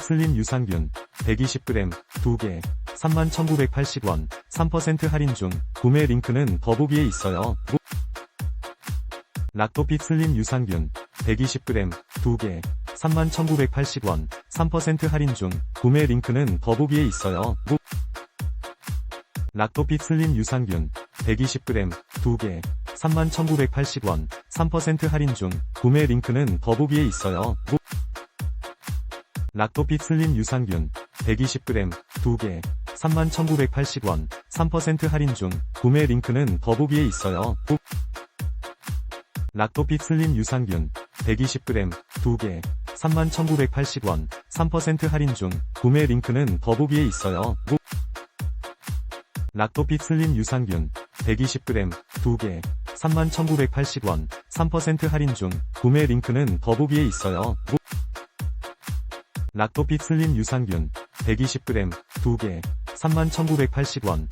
슬림 유산균 120g 2개 31,980원 3% 할인 중 구매 링크는 더보기에 있어요. 슬림 유산균 120g 2개 31,980원 3% 할인 중 구매 링크는 더보기에 있어요. 슬림 유산균 120g 2개 31,980원 3% 할인 중 구매 링크는 더보기에 있어요. 슬림 유산균 120g 2개 31,980원 3% 할인 중 구매 링크는 더보기에 있어요. 슬림 유산균 120g 2개 31,980원 3% 할인 중 구매 링크는 더보기에 있어요. 슬림 유산균 120g 2개 31,980원 3% 할인 중 구매 링크는 더보기에 있어요. 슬림 유산균 120g 2개 31,980원